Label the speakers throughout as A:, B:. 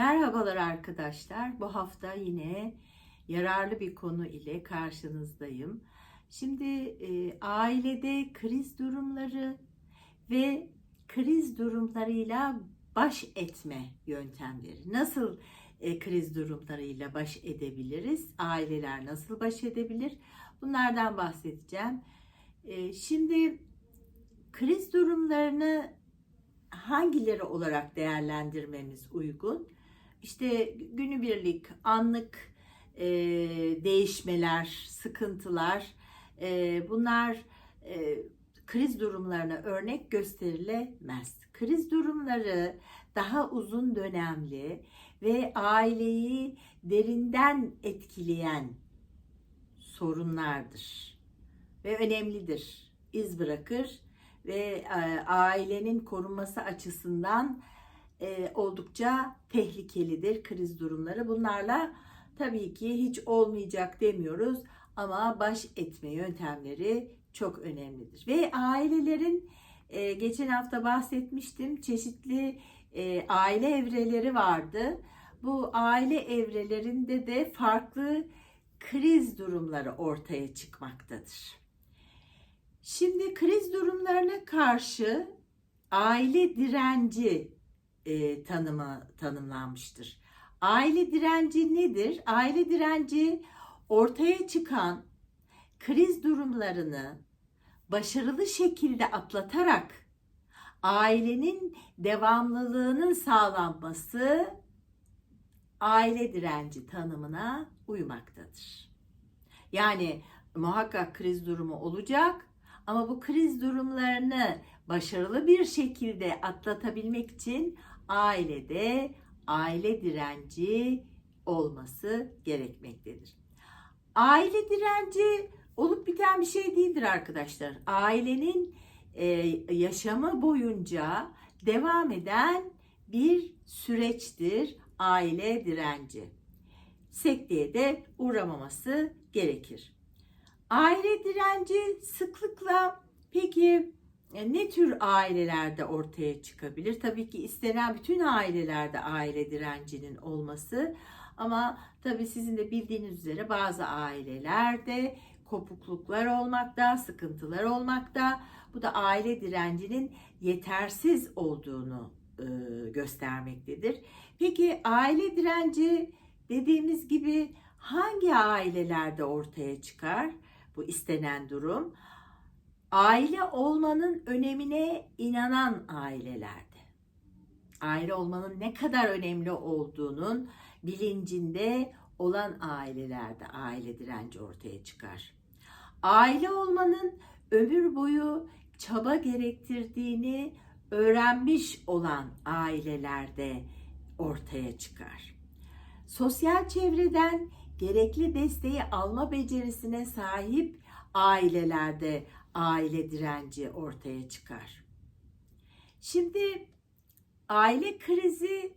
A: Merhabalar arkadaşlar. Bu hafta yine yararlı bir konu ile karşınızdayım. Şimdi e, ailede kriz durumları ve kriz durumlarıyla baş etme yöntemleri. Nasıl e, kriz durumlarıyla baş edebiliriz? Aileler nasıl baş edebilir? Bunlardan bahsedeceğim. E, şimdi kriz durumlarını hangileri olarak değerlendirmemiz uygun? İşte günübirlik, anlık e, değişmeler, sıkıntılar, e, bunlar e, kriz durumlarına örnek gösterilemez. Kriz durumları daha uzun dönemli ve aileyi derinden etkileyen sorunlardır ve önemlidir. İz bırakır ve e, ailenin korunması açısından e, oldukça tehlikelidir kriz durumları. Bunlarla tabii ki hiç olmayacak demiyoruz ama baş etme yöntemleri çok önemlidir. Ve ailelerin e, geçen hafta bahsetmiştim çeşitli e, aile evreleri vardı. Bu aile evrelerinde de farklı kriz durumları ortaya çıkmaktadır. Şimdi kriz durumlarına karşı aile direnci e, tanımı tanımlanmıştır. Aile direnci nedir? Aile direnci ortaya çıkan kriz durumlarını başarılı şekilde atlatarak ailenin devamlılığının sağlanması aile direnci tanımına uymaktadır. Yani muhakkak kriz durumu olacak ama bu kriz durumlarını başarılı bir şekilde atlatabilmek için ailede aile direnci olması gerekmektedir. Aile direnci olup biten bir şey değildir arkadaşlar. Ailenin e, yaşamı boyunca devam eden bir süreçtir aile direnci. Sekteye de uğramaması gerekir. Aile direnci sıklıkla peki ne tür ailelerde ortaya çıkabilir? Tabii ki istenen bütün ailelerde aile direncinin olması ama tabii sizin de bildiğiniz üzere bazı ailelerde kopukluklar olmakta, sıkıntılar olmakta. Bu da aile direncinin yetersiz olduğunu e, göstermektedir. Peki aile direnci dediğimiz gibi hangi ailelerde ortaya çıkar bu istenen durum? Aile olmanın önemine inanan ailelerde. Aile olmanın ne kadar önemli olduğunun bilincinde olan ailelerde aile direnci ortaya çıkar. Aile olmanın ömür boyu çaba gerektirdiğini öğrenmiş olan ailelerde ortaya çıkar. Sosyal çevreden gerekli desteği alma becerisine sahip ailelerde aile direnci ortaya çıkar. Şimdi aile krizinden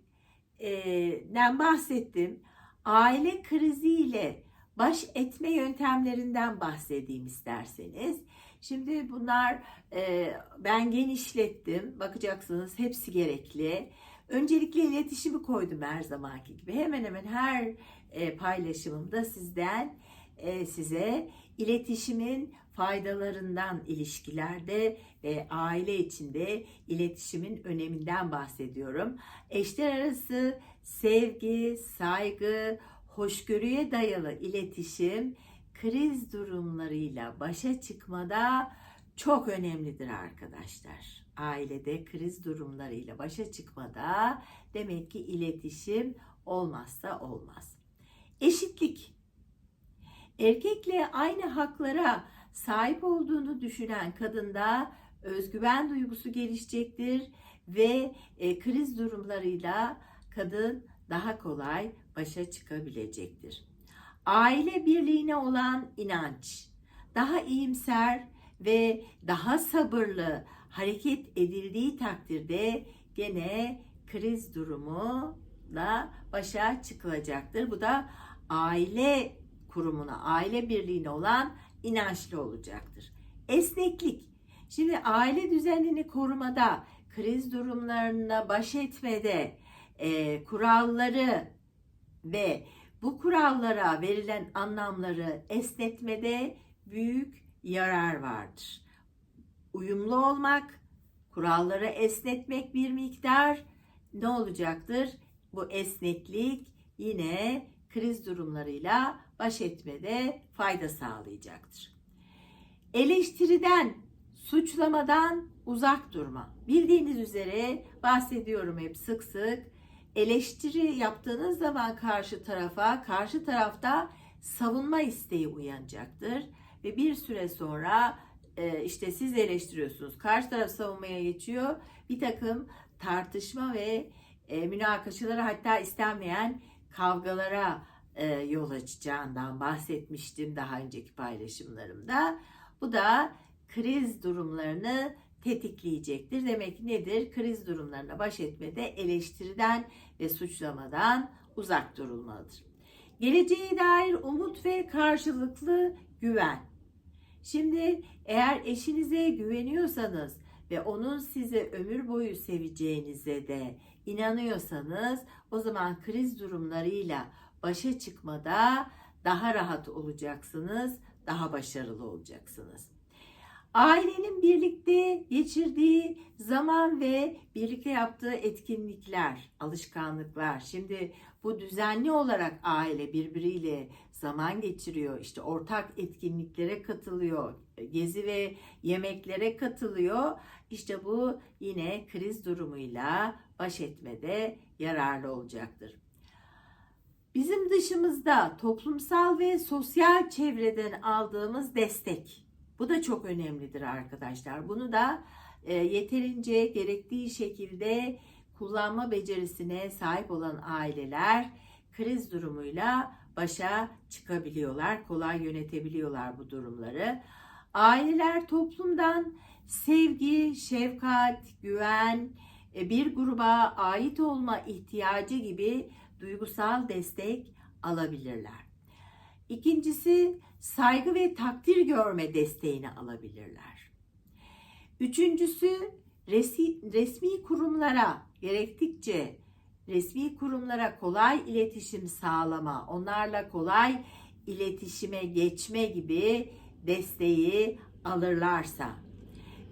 A: bahsettim. Aile kriziyle baş etme yöntemlerinden bahsedeyim isterseniz. Şimdi bunlar e, ben genişlettim. Bakacaksınız hepsi gerekli. Öncelikle iletişimi koydum her zamanki gibi. Hemen hemen her e, paylaşımımda sizden e, size iletişimin faydalarından ilişkilerde ve aile içinde iletişimin öneminden bahsediyorum. Eşler arası sevgi, saygı, hoşgörüye dayalı iletişim kriz durumlarıyla başa çıkmada çok önemlidir arkadaşlar. Ailede kriz durumlarıyla başa çıkmada demek ki iletişim olmazsa olmaz. Eşitlik. Erkekle aynı haklara sahip olduğunu düşünen kadında özgüven duygusu gelişecektir ve e, kriz durumlarıyla kadın daha kolay başa çıkabilecektir. Aile birliğine olan inanç, daha iyimser ve daha sabırlı hareket edildiği takdirde gene kriz durumuyla başa çıkılacaktır. Bu da aile kurumuna, aile birliğine olan inançlı olacaktır. Esneklik. Şimdi aile düzenini korumada, kriz durumlarına baş etmede e, kuralları ve bu kurallara verilen anlamları esnetmede büyük yarar vardır. Uyumlu olmak, kuralları esnetmek bir miktar ne olacaktır? Bu esneklik yine kriz durumlarıyla baş etmede fayda sağlayacaktır. Eleştiriden, suçlamadan uzak durma. Bildiğiniz üzere bahsediyorum hep sık sık. Eleştiri yaptığınız zaman karşı tarafa, karşı tarafta savunma isteği uyanacaktır ve bir süre sonra e, işte siz eleştiriyorsunuz, karşı taraf savunmaya geçiyor. Bir takım tartışma ve e, münakaşalara hatta istenmeyen kavgalara e, yol açacağından bahsetmiştim daha önceki paylaşımlarımda. Bu da kriz durumlarını tetikleyecektir. Demek ki nedir? Kriz durumlarına baş etmede eleştiriden ve suçlamadan uzak durulmalıdır. Geleceğe dair umut ve karşılıklı güven. Şimdi eğer eşinize güveniyorsanız ve onun sizi ömür boyu seveceğinize de inanıyorsanız o zaman kriz durumlarıyla başa çıkmada daha rahat olacaksınız, daha başarılı olacaksınız. Ailenin birlikte geçirdiği zaman ve birlikte yaptığı etkinlikler, alışkanlıklar. Şimdi bu düzenli olarak aile birbiriyle zaman geçiriyor. İşte ortak etkinliklere katılıyor. Gezi ve yemeklere katılıyor. İşte bu yine kriz durumuyla baş etmede yararlı olacaktır. Bizim dışımızda toplumsal ve sosyal çevreden aldığımız destek. Bu da çok önemlidir arkadaşlar. Bunu da e, yeterince gerektiği şekilde kullanma becerisine sahip olan aileler kriz durumuyla başa çıkabiliyorlar, kolay yönetebiliyorlar bu durumları. Aileler toplumdan sevgi, şefkat, güven, e, bir gruba ait olma ihtiyacı gibi duygusal destek alabilirler. İkincisi saygı ve takdir görme desteğini alabilirler. Üçüncüsü resi, resmi kurumlara gerektikçe resmi kurumlara kolay iletişim sağlama, onlarla kolay iletişime geçme gibi desteği alırlarsa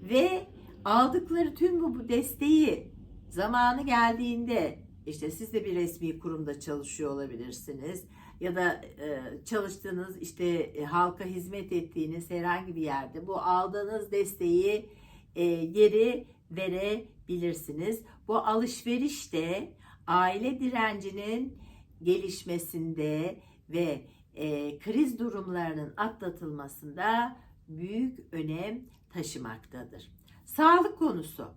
A: ve aldıkları tüm bu desteği zamanı geldiğinde işte siz de bir resmi kurumda çalışıyor olabilirsiniz ya da e, çalıştığınız işte e, halka hizmet ettiğiniz herhangi bir yerde bu aldığınız desteği e, geri verebilirsiniz. Bu alışveriş de aile direncinin gelişmesinde ve e, kriz durumlarının atlatılmasında büyük önem taşımaktadır. Sağlık konusu.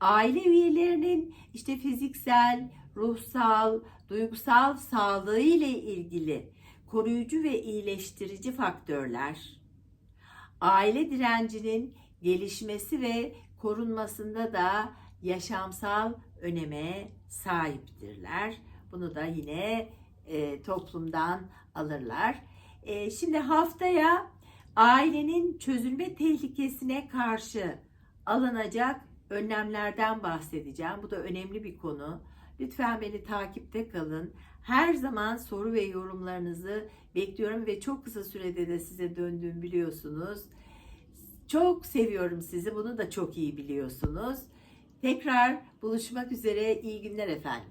A: Aile üyelerinin işte fiziksel, ruhsal, duygusal sağlığı ile ilgili koruyucu ve iyileştirici faktörler, aile direncinin gelişmesi ve korunmasında da yaşamsal öneme sahiptirler. Bunu da yine e, toplumdan alırlar. E, şimdi haftaya ailenin çözülme tehlikesine karşı alınacak önlemlerden bahsedeceğim. Bu da önemli bir konu. Lütfen beni takipte kalın. Her zaman soru ve yorumlarınızı bekliyorum ve çok kısa sürede de size döndüğüm biliyorsunuz. Çok seviyorum sizi. Bunu da çok iyi biliyorsunuz. Tekrar buluşmak üzere. İyi günler efendim.